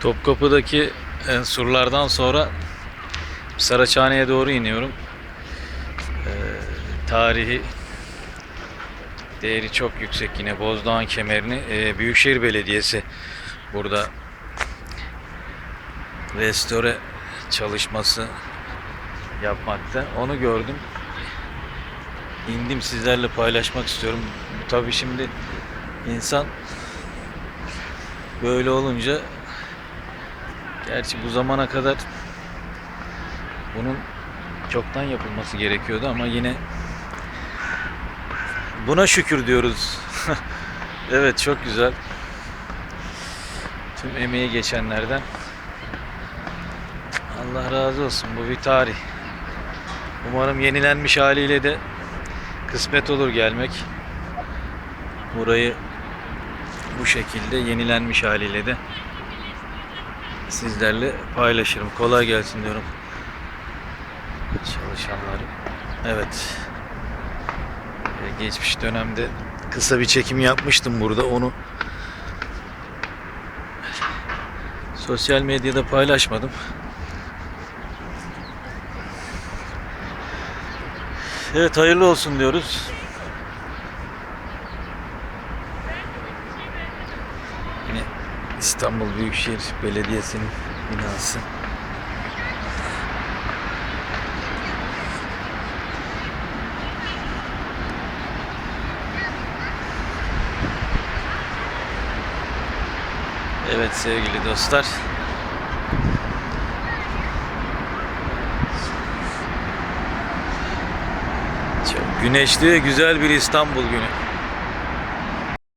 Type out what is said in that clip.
Topkapı'daki e, surlardan sonra Saraçhane'ye doğru iniyorum. Ee, tarihi değeri çok yüksek yine Bozdağ'ın kemerini e, Büyükşehir Belediyesi burada restore çalışması yapmakta. Onu gördüm. İndim sizlerle paylaşmak istiyorum. Tabii şimdi insan böyle olunca gerçi bu zamana kadar bunun çoktan yapılması gerekiyordu ama yine buna şükür diyoruz. evet çok güzel. Tüm emeği geçenlerden Allah razı olsun. Bu bir tarih. Umarım yenilenmiş haliyle de kısmet olur gelmek. Burayı bu şekilde yenilenmiş haliyle de sizlerle paylaşırım. Kolay gelsin diyorum. Çalışanlar. Evet. Ee, Geçmiş dönemde kısa bir çekim yapmıştım burada. Onu sosyal medyada paylaşmadım. Evet hayırlı olsun diyoruz. Yine İstanbul Büyükşehir Belediyesi'nin binası. Evet sevgili dostlar. Çok güneşli güzel bir İstanbul günü.